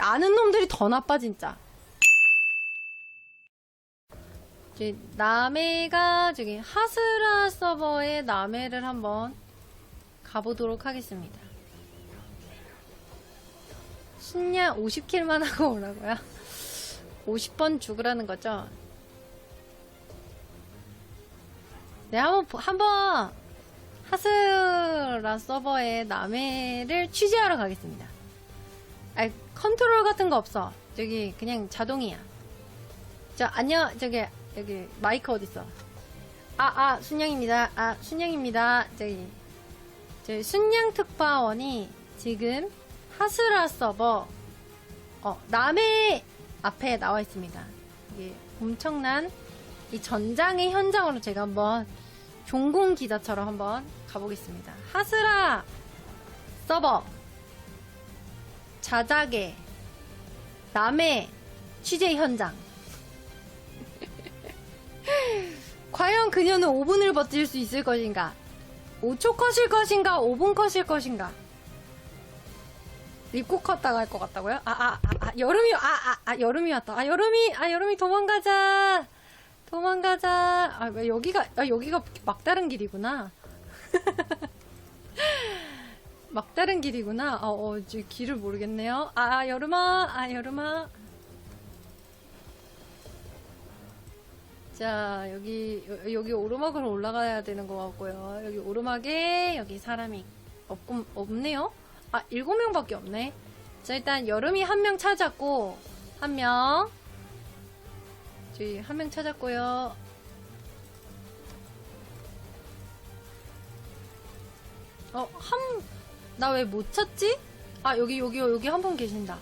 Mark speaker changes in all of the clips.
Speaker 1: 아는 놈들이 더 나빠 진짜. 이제 남해가 저기 하스라 서버의 남해를 한번 가보도록 하겠습니다. 신냐 50킬만 하고 오라고요? 50번 죽으라는 거죠? 네, 한번, 보- 한번, 하스라 서버의 남해를 취재하러 가겠습니다. 아 컨트롤 같은 거 없어. 저기, 그냥 자동이야. 저, 안녕, 저기, 여기, 마이크 어딨어? 아, 아, 순양입니다. 아, 순양입니다. 저기, 저희 순양 특파원이 지금 하스라 서버, 어, 남해 앞에 나와 있습니다. 이게 엄청난 이 전장의 현장으로 제가 한번 종공 기자처럼 한번 가보겠습니다. 하스라 서버 자작의 남해 취재 현장. 과연 그녀는 5분을 버틸 수 있을 것인가? 5초 컷일 것인가? 5분 컷일 것인가? 입고 컸다가 할것 같다고요? 아, 아, 아, 아, 여름이, 아, 아, 아, 여름이 왔다. 아, 여름이, 아, 여름이 도망가자. 도망가자. 아, 왜 여기가, 아, 여기가 막다른 길이구나. 막다른 길이구나. 어, 어, 지금 길을 모르겠네요. 아, 아, 여름아, 아, 여름아. 자, 여기, 여- 여기 오르막으로 올라가야 되는 것 같고요. 여기 오르막에, 여기 사람이 없, 없네요? 아, 일곱 명 밖에 없네. 자, 일단 여름이 한 명 찾았고, 한 명. 저희 한 명 찾았고요. 어, 한, 나 왜 못 찾지? 아, 여기, 여기, 여기 한 분 계신다.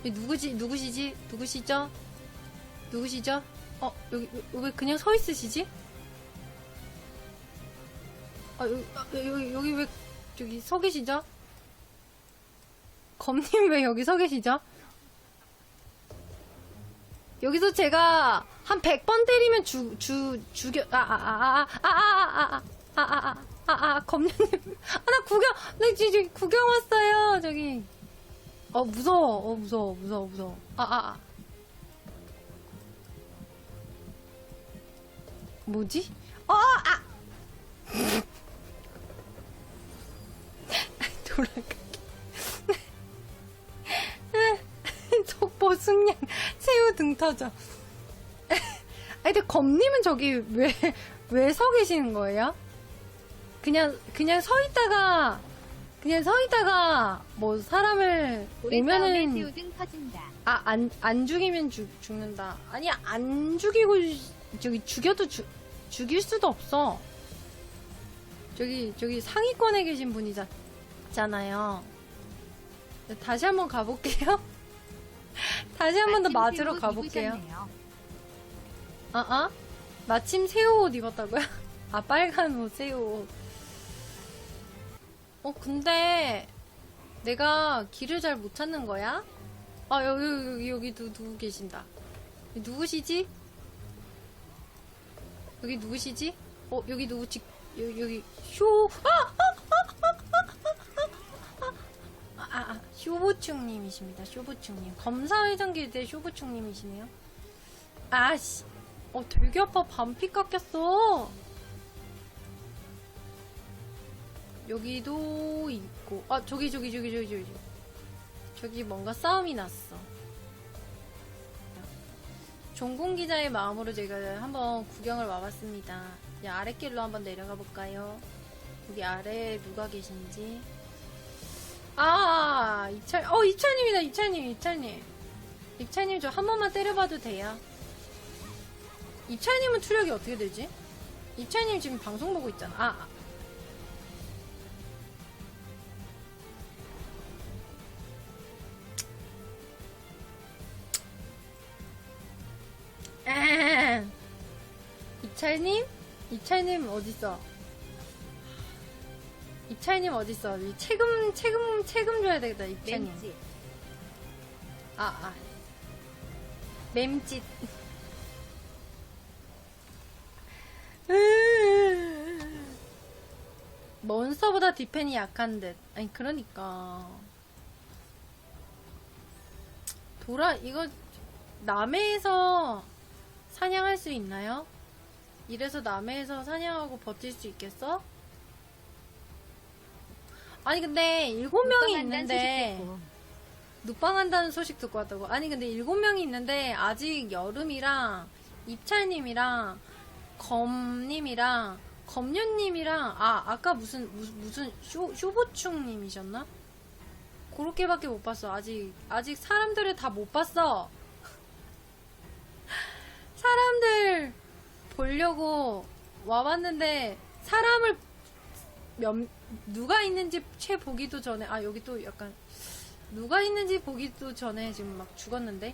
Speaker 1: 여기 누구지, 누구시지? 누구시죠? 누구시죠? 어, 여기, 왜 그냥 서 있으시지? 아, 여기, 아, 여기, 여기 왜, 저기 서 계시죠? 검님 왜 여기 서 계시죠? 여기서 제가 한 100번 때리면 주, 주, 죽여, 아, 아, 아, 아, 아, 아, 아, 아, 아, 아, 아, 아, 아, 검님. 아, 나 구경, 나 지금 구경 왔어요, 저기. 어, 무서워, 어, 무서워, 무서워, 무서워. 아, 아, 아. 뭐지? 어, 아! 돌아가. 속보 승량 새우 등 터져. 아니 근데 검님은 저기 왜 왜 서 계시는 거예요? 그냥 그냥 서 있다가 그냥 서 있다가 뭐 사람을
Speaker 2: 우리 싸움에
Speaker 1: 오면은
Speaker 2: 새우등 터진다.
Speaker 1: 아 안 안 죽이면 죽 죽는다. 아니 안 죽이고 저기 죽여도 죽 죽일 수도 없어. 저기 저기 상위권에 계신 분이잖아요. 다시 한번 가볼게요. 다시 한 번 더
Speaker 2: 마침
Speaker 1: 맞으러
Speaker 2: 새우
Speaker 1: 가볼게요.
Speaker 2: 입으셨네요.
Speaker 1: 아, 아? 마침 새우 옷 입었다고요? 아, 빨간 옷, 새우 옷. 어, 근데, 내가 길을 잘 못 찾는 거야? 아, 여기, 여기, 여기 누, 누구 계신다. 누구시지? 여기 누구시지? 어, 여기 누구 직, 여기, 여기, 쇼, 아! 아, 아, 아, 쇼보충님이십니다. 쇼보충님. 검사회장 때 쇼보충님이시네요. 아씨, 어 되게 아파 반피 깎였어. 여기도 있고, 아 저기 저기 저기 저기 저기 저기 뭔가 싸움이 났어. 종공 기자의 마음으로 제가 한번 구경을 와봤습니다. 이제 아랫길로 한번 내려가 볼까요? 여기 아래에 누가 계신지. 아, 이철, 어, 이철님이다, 이철님, 이철님. 이철님 저 한 번만 때려봐도 돼요. 이철님은 투력이 어떻게 되지? 이철님 지금 방송 보고 있잖아. 아. 아. 이철님? 이철님 어딨어? 이철님 어딨어? 이 책임, 책임, 책임 줘야 되겠다.
Speaker 2: 렌즈.
Speaker 1: 아, 아. 맴짓. 몬스터보다 디펜이 약한 듯. 아니, 그러니까. 도라 이거 남해에서 사냥할 수 있나요? 이래서 남해에서 사냥하고 버틸 수 있겠어? 아니 근데 일곱 명이 있는데 눕방한다는 소식 듣고 왔다고. 아니 근데 일곱 명이 있는데 아직 여름이랑 입찰님이랑 검님이랑 검윤님이랑 아 아까 무슨 무슨, 무슨 쇼 쇼보충님이셨나? 그렇게밖에 못 봤어. 아직 아직 사람들을 다 못 봤어. 사람들 보려고 와봤는데 사람을 몇 누가 있는지 채 보기도 전에 아 여기 또 약간 누가 있는지 보기도 전에 지금 막 죽었는데?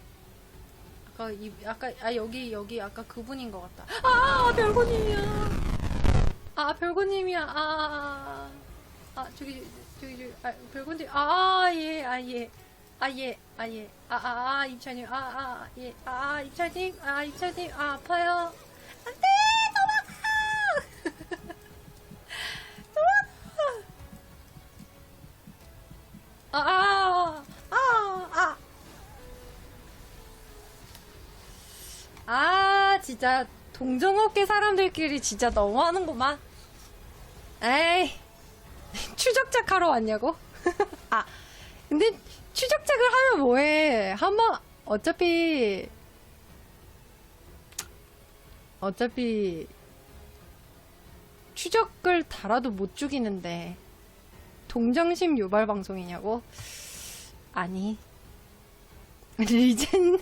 Speaker 1: 아까 이 아까 아 여기 여기 아까 그분인 것 같다. 아 별고님이야. 아 별고님이야. 아, 아, 아, 아. 저기 저기 저기 아 별고님. 아예아예아예아예아아아 입차님. 아아예아 입차님. 아 입차님. 아 아파요 안돼 도망가 아, 아, 아, 아. 아, 진짜, 동정업계 사람들끼리 진짜 너무하는구만. 에이, 추적작 하러 왔냐고? 아, 근데 추적작을 하면 뭐해. 한번, 어차피, 어차피, 추적을 달아도 못 죽이는데. 동정심 유발 방송이냐고? 아니. 리젠.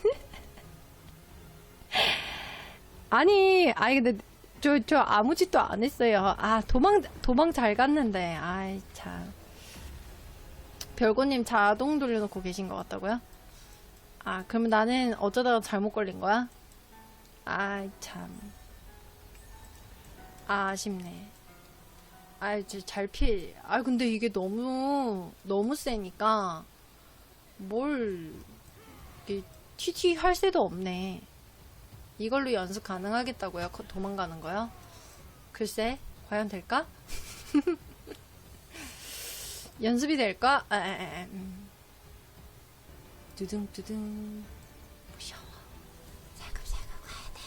Speaker 1: 아니, 아니, 근데, 저, 저 아무 짓도 안 했어요. 아, 도망, 도망 잘 갔는데. 아이, 참. 별고님 자동 돌려놓고 계신 것 같다고요? 아, 그러면 나는 어쩌다가 잘못 걸린 거야? 아이, 참. 아, 아쉽네. 아, 이제 잘 피해. 아, 근데 이게 너무, 너무 세니까, 뭘, 이게, TT 할 새도 없네. 이걸로 연습 가능하겠다고요? 거- 도망가는 거요? 글쎄, 과연 될까? 연습이 될까? 아, 아, 아, 음. 두둥, 두둥. 무서워. 살금살금 가야 돼.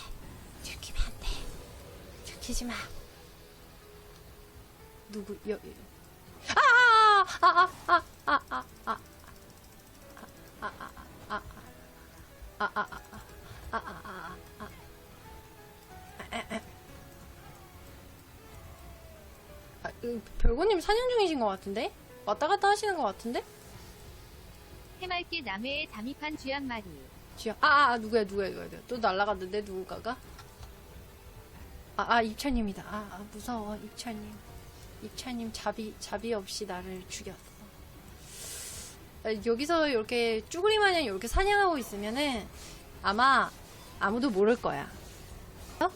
Speaker 1: 들키면 안 돼. 들 키지 마. 누구 여 별고님 사냥 중이신 것 같은데 왔다 갔다 하시는 것 같은데
Speaker 2: 해맑게 남해에 잠입한 쥐한 마리.
Speaker 1: 쥐야 아, 아 누구야 누구야 누구야 누구야. 또 날라갔는데 누군가가 아 아 입철님이다 아, 아 무서워 입철님 입철님 자비 자비 없이 나를 죽였어 아, 여기서 이렇게 쭈구리 마냥 이렇게 사냥하고 있으면은 아마 아무도 모를 거야 어?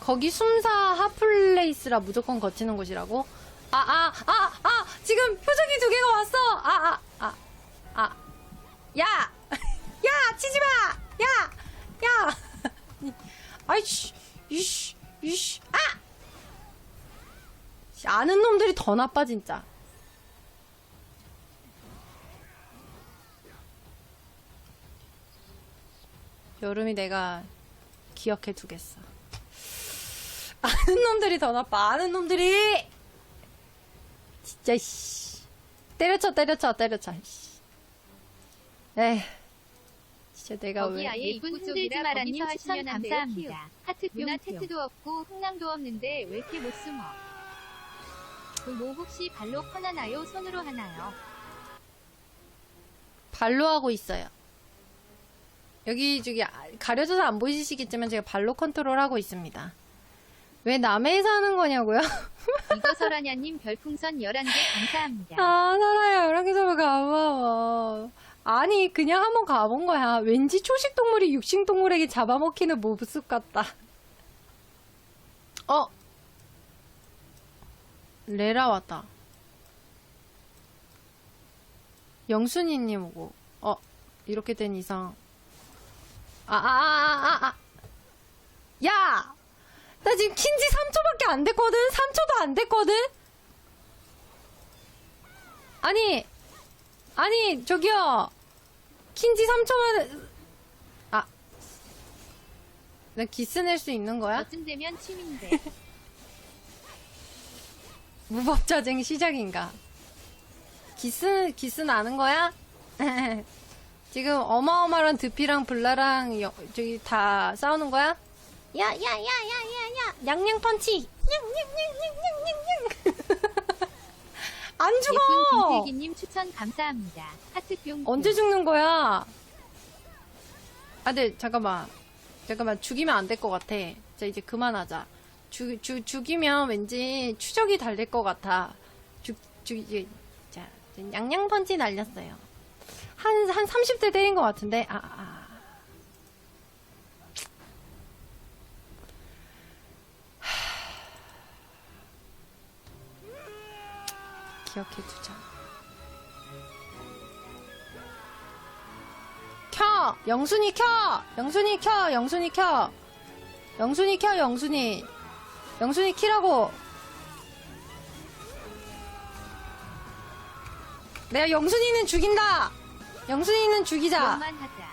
Speaker 1: 거기 숨사 핫플레이스라 무조건 거치는 곳이라고 아 아 아 아 지금 표정이 두 개가 왔어 아 아 아 아 야! 야! 치지 마! 야! 야! 아이씨, 이씨, 이씨, 아! 씨, 아는 놈들이 더 나빠, 진짜. 여름이 내가 기억해 두겠어. 아는 놈들이 더 나빠, 아는 놈들이! 진짜, 씨. 때려쳐, 때려쳐, 때려쳐, 씨. 에휴. 진짜 내가
Speaker 2: 거기
Speaker 1: 왜.
Speaker 2: 아예 흔들지
Speaker 3: 쪽이라 거기서 하시면 안 돼요,
Speaker 2: 감사합니다. 하트
Speaker 3: 뿅뿅.
Speaker 2: 테트도 없고 흥남도 없는데 왜 이렇게 못 숨어? 그뭐 혹시 발로 퍼나나요? 손으로 하나요?
Speaker 1: 발로 하고 있어요. 여기 저기 아- 가려져서 안 보이시겠지만 제가 발로 컨트롤하고 있습니다. 왜 남해에서 하는 거냐고요?
Speaker 2: 이거 설하냐님 별풍선 11개 감사합니다.
Speaker 1: 아 살아요. 이렇게 서 고마워. 아니 그냥 한번 가본 거야. 왠지 초식 동물이 육식 동물에게 잡아먹히는 모습 같다. 어? 레라 왔다. 영순이님 오고. 어 이렇게 된 이상. 아아아아 아. 야! 나 지금 킨지 3초밖에 안 됐거든? 3초도 안 됐거든? 아니, 아니, 저기요. 킨지 3초 만에 아. 나 기스 낼 수 있는 거야?
Speaker 2: 어쯤 되면 취미인데.
Speaker 1: 무법자쟁 시작인가? 기스, 기스 나는 거야? 지금 어마어마한 드피랑 블라랑 여- 저기 다 싸우는 거야? 야, 야, 야, 야, 야, 야, 양양 펀치! 냥냥냥냥냥냥냥! 안
Speaker 2: 예쁜
Speaker 1: 죽어!
Speaker 2: 김슬기님 추천 감사합니다. 하트 뿅.
Speaker 1: 언제 죽는 거야? 아, 네, 잠깐만. 잠깐만, 죽이면 안 될 것 같아. 자, 이제 그만하자. 죽, 죽, 죽이면 왠지 추적이 달릴 것 같아. 죽, 죽, 이제, 자, 이제 양양 펀치 날렸어요. 한, 한 30대 때린 것 같은데, 아, 아. 기억해 두자. 켜! 영순이 켜! 영순이 켜! 영순이 켜! 영순이 켜! 영순이! 영순이 키라고! 내가 영순이는 죽인다! 영순이는 죽이자!
Speaker 2: 기억만 하자.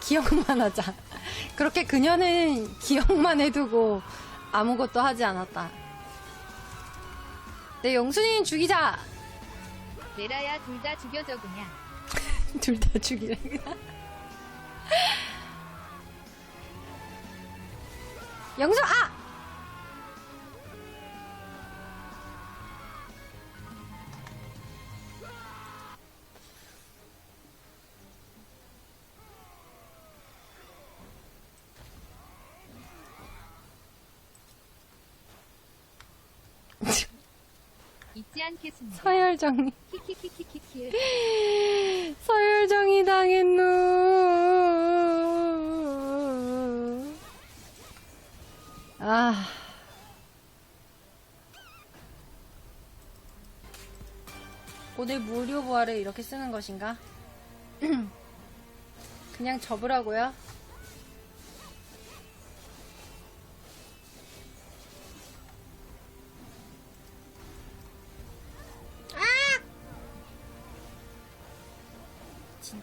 Speaker 1: 기억만 하자. 그렇게 그녀는 기억만 해두고 아무것도 하지 않았다. 내 영순이는 죽이자!
Speaker 2: 내라야 둘 다 죽여줘 그냥.
Speaker 1: 둘 다 죽이래. 영수 아!
Speaker 2: 잊지 않겠습니다.
Speaker 1: 서열정이
Speaker 2: 키키키키키키.
Speaker 1: 서열정이 당했노. 아. 오늘 무료 부활을 이렇게 쓰는 것인가? 그냥 접으라고요?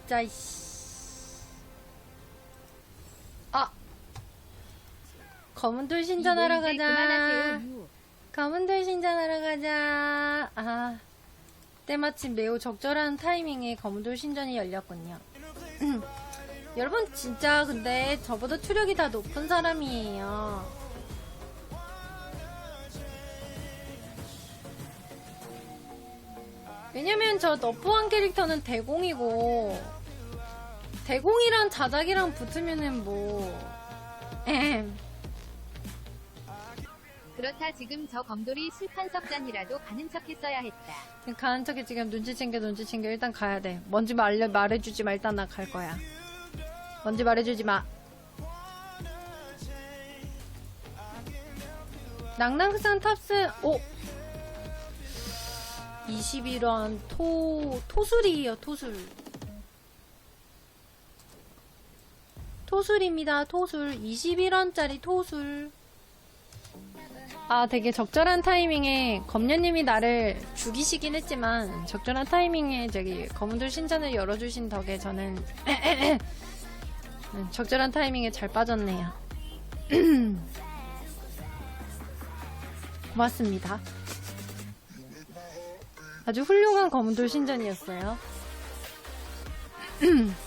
Speaker 1: 진짜 이씨. 아. 검은 돌 신전하러
Speaker 2: 이모 이제
Speaker 1: 가자.
Speaker 2: 그만하세요. 유.
Speaker 1: 검은 돌 신전하러 가자. 아. 때마침 매우 적절한 타이밍에 검은 돌 신전이 열렸군요. 여러분 진짜 근데 저보다 투력이 다 높은 사람이에요. 왜냐면 저 너프한 캐릭터는 대공이고 대공이랑 자작이랑 붙으면은 뭐 에헴.
Speaker 2: 그렇다 지금 저 검돌이 술판석잔이라도 가는 척 했어야 했다.
Speaker 1: 가는 척에 지금 눈치 챙겨 눈치 챙겨 일단 가야 돼. 뭔지 말려, 말해주지 마. 일단 나 갈 거야. 뭔지 말해주지 마. 낭낭산 탑승 오! 21원 토 토술이에요 토술 토술입니다 토술 21원짜리 토술 아, 되게 적절한 타이밍에 검녀님이 나를 죽이시긴 했지만 적절한 타이밍에 저기 검은돌 신전을 열어주신 덕에 저는 음, 적절한 타이밍에 잘 빠졌네요. 고맙습니다. 아주 훌륭한 검은돌 신전이었어요.